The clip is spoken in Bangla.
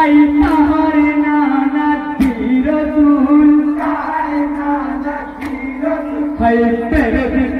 Hey, baby,